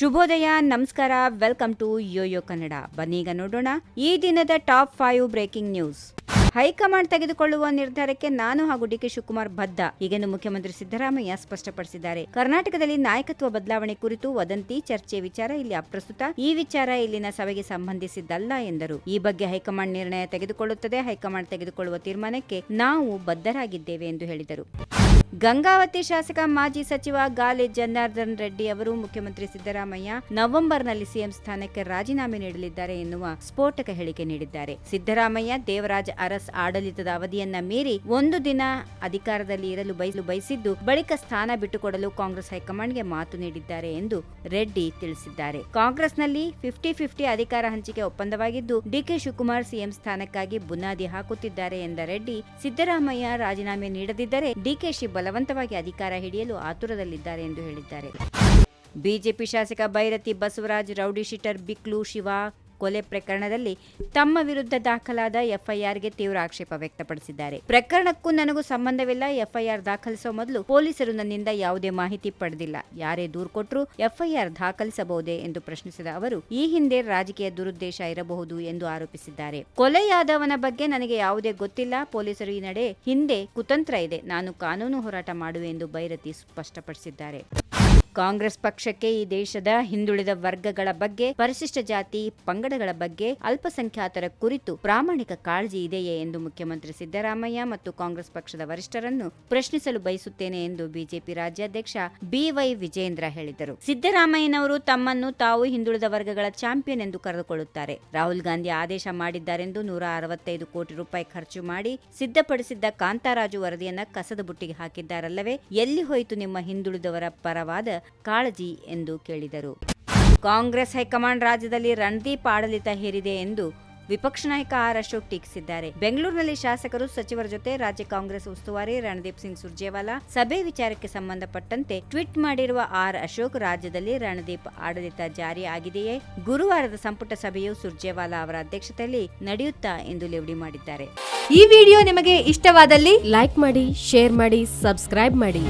ಶುಭೋದಯ, ನಮಸ್ಕಾರ welcome to Yoyo Kannada ಬನ್ನೀಗ ನೋಡೋಣ ಈ ದಿನದ top five breaking news high command ತೆಗೆದುಕೊಳ್ಳುವ ನಿರ್ಧಾರಕ್ಕೆ ನಾನು ಹಾಗೂ ಡಿಕೆ ಶಿವಕುಮಾರ್ ಬದ್ಧ. ಹೀಗೆಂದು ಮುಖ್ಯಮಂತ್ರಿ ಸಿದ್ದರಾಮಯ್ಯ ಸ್ಪಷ್ಟಪಡಿಸಿದ್ದಾರೆ. ಕರ್ನಾಟಕದಲ್ಲಿ ನಾಯಕತ್ವ ಬದಲಾವಣೆ ಕುರಿತು ವದಂತಿ, ಚರ್ಚೆ ವಿಚಾರ ಇಲ್ಲಿ ಅಪ್ರಸ್ತುತ. ಈ ವಿಚಾರ ಇಲ್ಲಿನ ಸಭೆಗೆ ಸಂಬಂಧಿಸಿದ್ದಲ್ಲ ಎಂದರು. ಈ ಬಗ್ಗೆ ಹೈಕಮಾಂಡ್ ನಿರ್ಣಯ ತೆಗೆದುಕೊಳ್ಳುತ್ತದೆ. ಹೈಕಮಾಂಡ್ ತೆಗೆದುಕೊಳ್ಳುವ ತೀರ್ಮಾನಕ್ಕೆ ನಾವು ಬದ್ಧರಾಗಿದ್ದೇವೆ ಎಂದು ಹೇಳಿದರು. ಗಂಗಾವತಿ ಶಾಸಕ ಮಾಜಿ ಸಚಿವ ಗಾಲಿ ಜನಾರ್ದನ್ ರೆಡ್ಡಿ ಅವರು ಮುಖ್ಯಮಂತ್ರಿ ಸಿದ್ದರಾಮಯ್ಯ ನವೆಂಬರ್ನಲ್ಲಿ ಸಿಎಂ ಸ್ಥಾನಕ್ಕೆ ರಾಜೀನಾಮೆ ನೀಡಲಿದ್ದಾರೆ ಎನ್ನುವ ಸ್ಫೋಟಕ ಹೇಳಿಕೆ ನೀಡಿದ್ದಾರೆ. ಸಿದ್ದರಾಮಯ್ಯ ದೇವರಾಜ ಅರಸ್ ಆಡಳಿತದ ಅವಧಿಯನ್ನ ಮೀರಿ ಒಂದು ದಿನ ಅಧಿಕಾರದಲ್ಲಿ ಇರಲು ಬಯಲು ಬಯಸಿದ್ದು ಬಳಿಕ ಸ್ಥಾನ ಬಿಟ್ಟುಕೊಡಲು ಕಾಂಗ್ರೆಸ್ ಹೈಕಮಾಂಡ್ಗೆ ಮಾತು ನೀಡಿದ್ದಾರೆ ಎಂದು ರೆಡ್ಡಿ ತಿಳಿಸಿದ್ದಾರೆ. ಕಾಂಗ್ರೆಸ್ನಲ್ಲಿ ಫಿಫ್ಟಿ ಫಿಫ್ಟಿ ಅಧಿಕಾರ ಹಂಚಿಕೆ ಒಪ್ಪಂದವಾಗಿದ್ದು ಡಿಕೆ ಶಿವಕುಮಾರ್ ಸಿಎಂ ಸ್ಥಾನಕ್ಕಾಗಿ ಬುನಾದಿ ಹಾಕುತ್ತಿದ್ದಾರೆ ಎಂದ ರೆಡ್ಡಿ, ಸಿದ್ದರಾಮಯ್ಯ ರಾಜೀನಾಮೆ ನೀಡದಿದ್ದರೆ ಡಿಕೆಶಿ ಬಲವಂತವಾಗಿ ಅಧಿಕಾರ ಹಿಡಿಯಲು ಆತುರದಲ್ಲಿದ್ದಾರೆ ಎಂದು ಹೇಳಿದ್ದಾರೆ. ಬಿಜೆಪಿ ಶಾಸಕ ಭೈರತಿ ಬಸವರಾಜ್ ರೌಡಿಶೀಟರ್ ಬಿಕ್ಲು ಶಿವ ಕೊಲೆ ಪ್ರಕರಣದಲ್ಲಿ ತಮ್ಮ ವಿರುದ್ಧ ದಾಖಲಾದ ಎಫ್ಐಆರ್ಗೆ ತೀವ್ರ ಆಕ್ಷೇಪ ವ್ಯಕ್ತಪಡಿಸಿದ್ದಾರೆ. ಪ್ರಕರಣಕ್ಕೂ ನನಗೂ ಸಂಬಂಧವಿಲ್ಲ. ಎಫ್ಐಆರ್ ದಾಖಲಿಸುವ ಮೊದಲು ಪೊಲೀಸರು ನನ್ನಿಂದ ಯಾವುದೇ ಮಾಹಿತಿ ಪಡೆದಿಲ್ಲ. ಯಾರೇ ದೂರು ಕೊಟ್ಟರೂ ಎಫ್ಐಆರ್ ದಾಖಲಿಸಬಹುದೇ ಎಂದು ಪ್ರಶ್ನಿಸಿದ ಅವರು, ಈ ಹಿಂದೆ ರಾಜಕೀಯ ದುರುದ್ದೇಶ ಇರಬಹುದು ಎಂದು ಆರೋಪಿಸಿದ್ದಾರೆ. ಕೊಲೆಯಾದವನ ಬಗ್ಗೆ ನನಗೆ ಯಾವುದೇ ಗೊತ್ತಿಲ್ಲ. ಪೊಲೀಸರು ಈ ನಡೆ ಹಿಂದೆ ಕುತಂತ್ರ ಇದೆ. ನಾನು ಕಾನೂನು ಹೋರಾಟ ಮಾಡುವೆ ಎಂದು ಬೈರತಿ ಸ್ಪಷ್ಟಪಡಿಸಿದ್ದಾರೆ. ಕಾಂಗ್ರೆಸ್ ಪಕ್ಷಕ್ಕೆ ಈ ದೇಶದ ಹಿಂದುಳಿದ ವರ್ಗಗಳ ಬಗ್ಗೆ, ಪರಿಶಿಷ್ಟ ಜಾತಿ ಪಂಗಡಗಳ ಬಗ್ಗೆ ಅಲ್ಪಸಂಖ್ಯಾತರ ಕುರಿತು ಪ್ರಾಮಾಣಿಕ ಕಾಳಜಿ ಇದೆಯೇ ಎಂದು ಮುಖ್ಯಮಂತ್ರಿ ಸಿದ್ದರಾಮಯ್ಯ ಮತ್ತು ಕಾಂಗ್ರೆಸ್ ಪಕ್ಷದ ವರಿಷ್ಠರನ್ನು ಪ್ರಶ್ನಿಸಲು ಬಯಸುತ್ತೇನೆ ಎಂದು ಬಿಜೆಪಿ ರಾಜ್ಯಾಧ್ಯಕ್ಷ ಬಿವೈ ವಿಜೇಂದ್ರ ಹೇಳಿದರು. ಸಿದ್ದರಾಮಯ್ಯನವರು ತಮ್ಮನ್ನು ತಾವು ಹಿಂದುಳಿದ ವರ್ಗಗಳ ಚಾಂಪಿಯನ್ ಎಂದು ಕರೆದುಕೊಳ್ಳುತ್ತಾರೆ. ರಾಹುಲ್ ಗಾಂಧಿ ಆದೇಶ ಮಾಡಿದ್ದಾರೆಂದು ನೂರ ಅರವತ್ತೈದು ಕೋಟಿ ರೂಪಾಯಿ ಖರ್ಚು ಮಾಡಿ ಸಿದ್ಧಪಡಿಸಿದ್ದ ಕಾಂತಾರಾಜು ವರದಿಯನ್ನ ಕಸದ ಬುಟ್ಟಿಗೆ ಹಾಕಿದ್ದಾರಲ್ಲವೇ, ಎಲ್ಲಿ ಹೋಯಿತು ನಿಮ್ಮ ಹಿಂದುಳಿದವರ ಪರವಾದ ಕಾಳಜಿ ಎಂದು ಕೇಳಿದರು. ಕಾಂಗ್ರೆಸ್ ಹೈಕಮಾಂಡ್ ರಾಜ್ಯದಲ್ಲಿ ರಣದೀಪ್ ಆಡಳಿತ ಹೇರಿದೆ ಎಂದು ವಿಪಕ್ಷ ನಾಯಕ ಆರ್ ಅಶೋಕ್ ಟೀಕಿಸಿದ್ದಾರೆ. ಬೆಂಗಳೂರಿನಲ್ಲಿ ಶಾಸಕರು ಸಚಿವರ ಜೊತೆ ರಾಜ್ಯ ಕಾಂಗ್ರೆಸ್ ಉಸ್ತುವಾರಿ ರಣದೀಪ್ ಸಿಂಗ್ ಸುರ್ಜೇವಾಲಾ ಸಭೆ ವಿಚಾರಕ್ಕೆ ಸಂಬಂಧಪಟ್ಟಂತೆ ಟ್ವೀಟ್ ಮಾಡಿರುವ ಆರ್ ಅಶೋಕ್, ರಾಜ್ಯದಲ್ಲಿ ರಣದೀಪ್ ಆಡಳಿತ ಜಾರಿ ಆಗಿದೆಯೇ? ಗುರುವಾರದ ಸಂಪುಟ ಸಭೆಯು ಸುರ್ಜೇವಾಲಾ ಅವರ ಅಧ್ಯಕ್ಷತೆಯಲ್ಲಿ ನಡೆಯುತ್ತಾ ಎಂದು ಲೇವಡಿ ಮಾಡಿದ್ದಾರೆ. ಈ ವಿಡಿಯೋ ನಿಮಗೆ ಇಷ್ಟವಾದಲ್ಲಿ ಲೈಕ್ ಮಾಡಿ, ಶೇರ್ ಮಾಡಿ, ಸಬ್ಸ್ಕ್ರೈಬ್ ಮಾಡಿ.